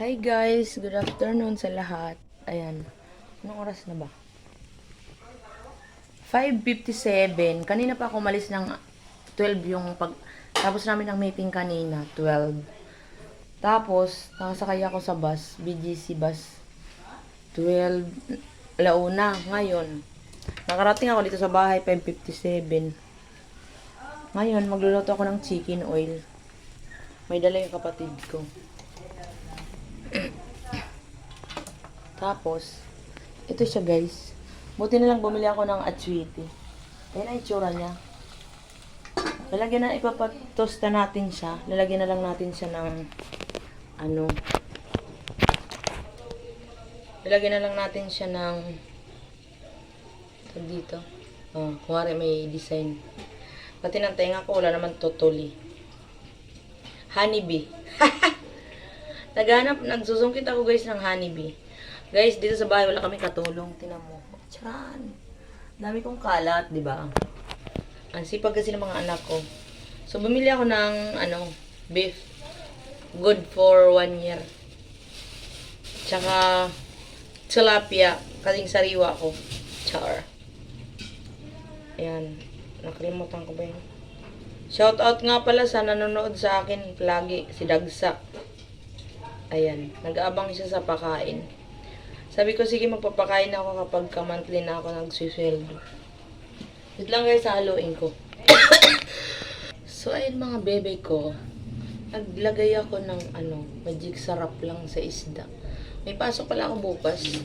Hi guys, good afternoon sa lahat. Ayan. Anong oras na ba? 5.57. Kanina pa ako umalis ng 12 yung pag... Tapos namin ang meeting kanina, 12. Tapos, nakasakay ako sa bus, BGC bus. 12, launa, ngayon. Nakarating ako dito sa bahay, 5.57. Ngayon, magluluto ako ng chicken oil. May dala yung kapatid ko. Tapos, ito siya guys. Buti na lang bumili ako ng atswiti. Ayan ang itsura niya. Lalagyan na, ipapatosta natin siya. Lalagyan na lang natin siya ng, ano, lalagyan na lang natin siya ng, dito. Oh, kuwari may design. Pati ng tenga ko, wala naman totally. Honeybee. Naghanap, nagsusungkit ako guys ng honeybee. Guys, dito sa bahay wala kami katulong. Tinan mo. Charan. Dami kong kalat, di ba? Ang sipag kasi ng mga anak ko. So, bumili ako ng, ano, beef. Good for one year. Tsaka, tilapia. Kasing sariwa ko. Char. Ayan. Nakalimutan ko ba yun? Shout out nga pala sa nanonood sa akin lagi, si Dagsa. Ayan, nag-aabang siya sa pakain. Sabi ko, sige, magpapakain ako kapag ka-monthly na ako nagsusweldo. Wait lang guys, haluin ko. so, ayun mga bebe ko. Naglagay ako ng ano, magic sarap lang sa isda. May pasok pala ako bukas.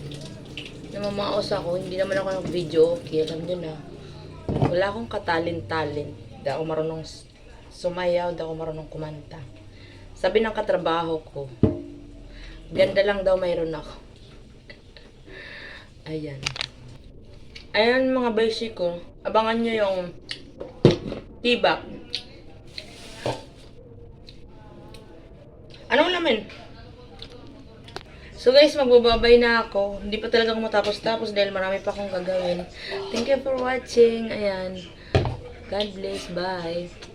Namamaos ako, hindi naman ako nag-video. Okay, alam nyo na. Wala akong katalent-talent. Hindi ako marunong sumayaw, hindi ako marunong kumanta. Sabi ng katrabaho ko, ganda lang daw mayroon ako. Ayan. Ayan mga basic ko. Abangan nyo yung tibak. Anong laman? So guys, magbababay na ako. Hindi pa talaga ako matapos-tapos dahil marami pa akong gagawin. Thank you for watching. Ayan. God bless. Bye.